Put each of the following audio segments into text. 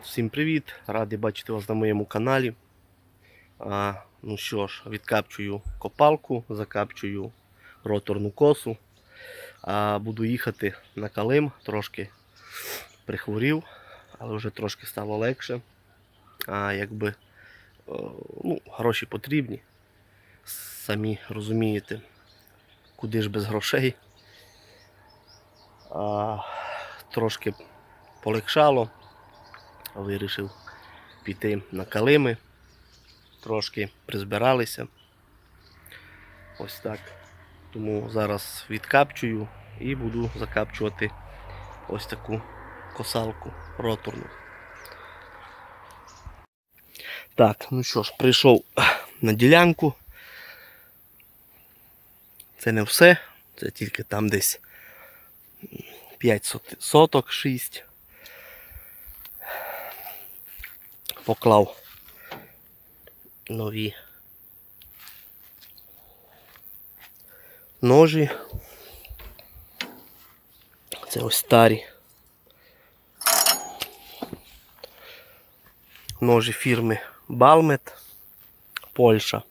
народ, всім привіт! Радий бачити вас на моєму каналі. А, ну що ж, відкапчую копалку, закапчую роторну косу. А, буду їхати на Калим, трошки прихворів, але вже трошки стало легше. А, якби ну, гроші потрібні. Самі розумієте, куди ж без грошей. А, трошки полегшало. Вирішив піти на калими. Трошки призбиралися. Ось так. Тому зараз відкапчую і буду закапчувати ось таку косалку роторну. Так, ну що ж, прийшов на ділянку. Це не все, це тільки там десь 5 соток, 6. Поклав нові ножі. Це ось старі. Ножі фірми Балмет, Польща.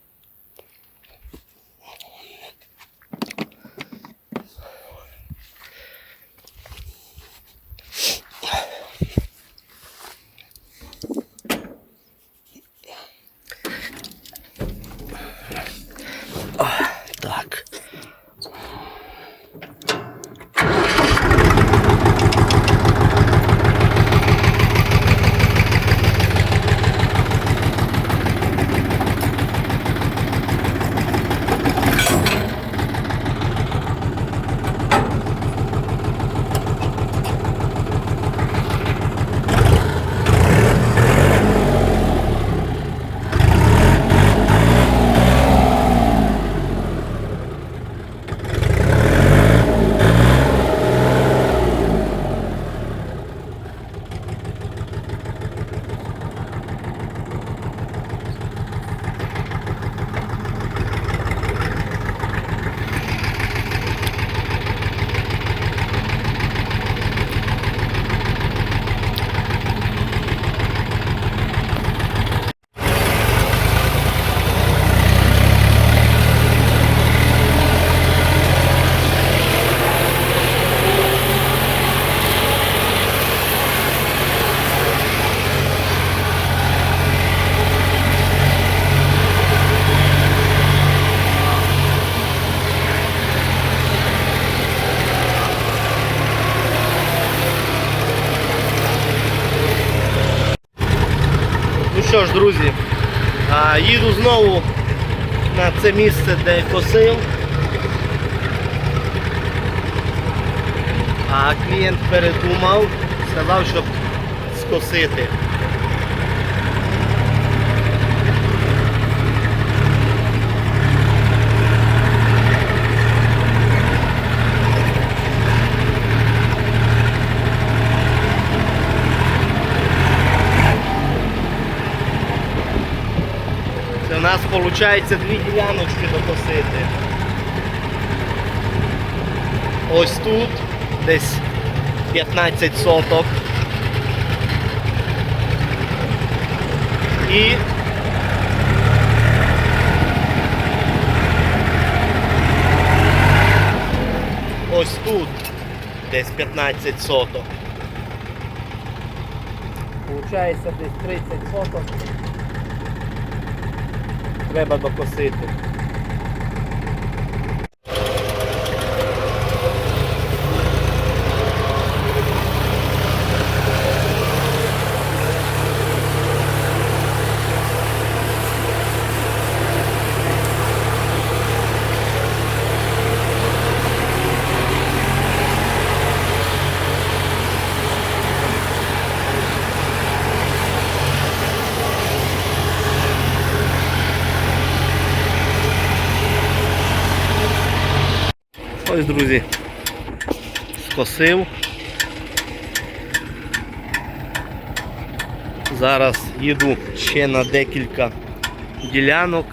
Ж, друзі, їду знову на це місце, де косив. А клієнт передумав, сказав, щоб скосити. Виходить дві діляночки докосити. Ось тут десь 15 соток. І ось тут десь 15 соток. Получається десь 30 соток треба докосити. Ось, друзі, скосив. Зараз їду ще на декілька ділянок.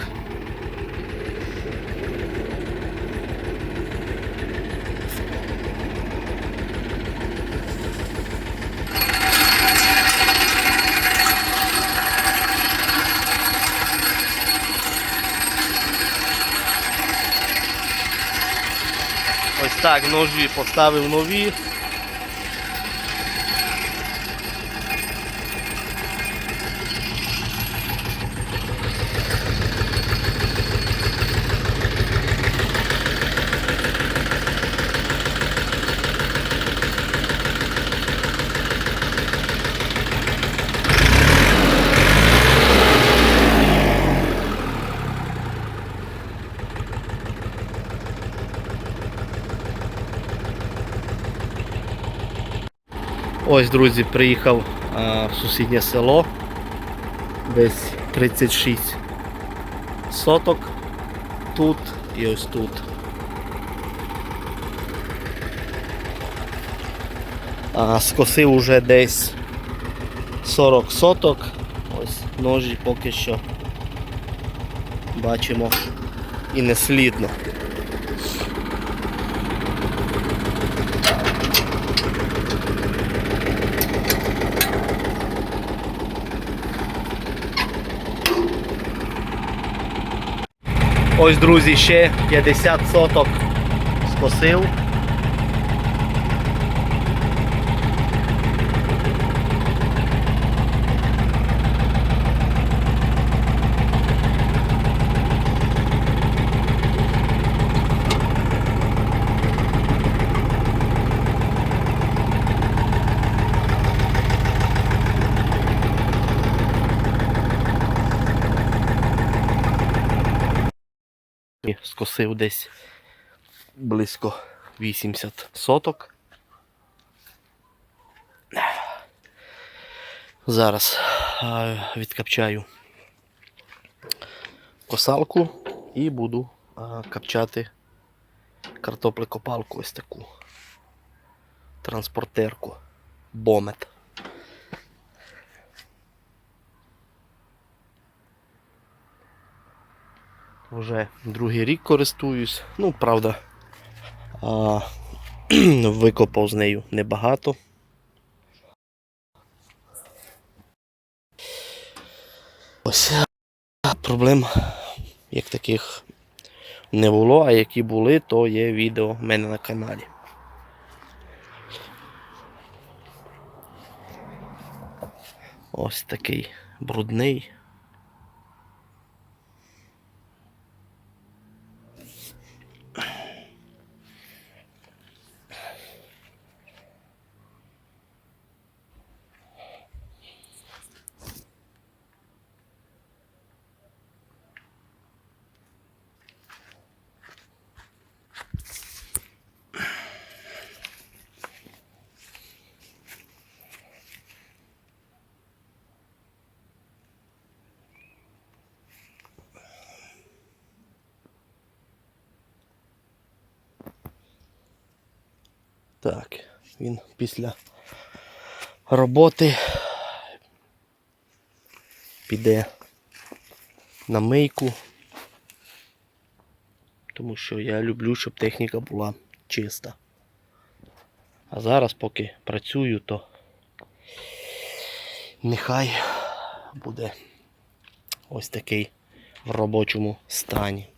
Ось так, ножі поставив нові. Ось, друзі, приїхав а, в сусіднє село. Десь 36 соток тут і ось тут. А, скосив уже десь 40 соток. Ось ножі поки що бачимо і не слідно. Ось, друзі, ще 50 соток скосив. І скосив десь близько 80 соток. Зараз відкапчаю косалку і буду капчати картоплекопалку ось таку транспортерку Бомет. Вже другий рік користуюсь. Ну, правда, а, викопав з нею небагато. Ось проблем як таких не було, а які були, то є відео в мене на каналі. Ось такий брудний. Так, він після роботи піде на мийку, тому що я люблю, щоб техніка була чиста. А зараз, поки працюю, то нехай буде ось такий в робочому стані.